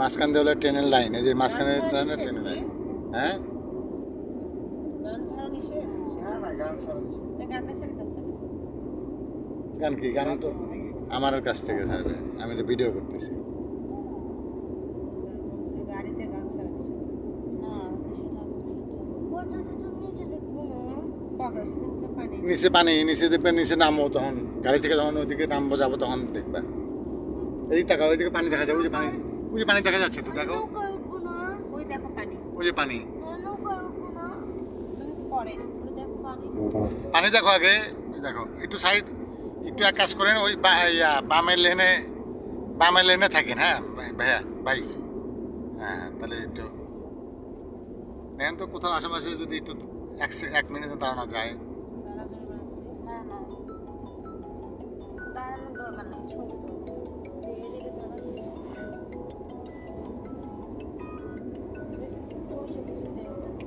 মাঝখান দিয়ে হলো ট্রেনের লাইন এই যে মাঝখানে ছাড়া ট্রেনের ট্রেনের লাইন? হ্যাঁ। গান কি? গান তো আমার কাছ থেকে ছাড়বে। আমি তো ভিডিও করতেছি। নিচে পানি নিচে দেখবে নিচে নামবো তখন। গাড়ি থেকে যখন ওইদিকে নামবো যাব তখন দেখবে। এদিকে তাকাও ওইদিকে পানি দেখা যাবে ওই যে পানি ওই যে পানি দেখা যাচ্ছে তো দেখো ওই দেখো পানি। ওই যে পানি। তুমি পরে ওই দেখো পানি। পানি দেখো আগে দেখো একটু সাইড একটু এক কাজ করেন, ওই বামের লেনে বামের লেনে থাকেন হ্যাঁ? ভাইয়া, ভাই। হ্যাঁ তাহলে একটু নেন তো কোথাও আশেপাশে যদি একটু এক এক মিনিটে দাঁড়ানো যায়। দরকার নেই, ছবি তুলবো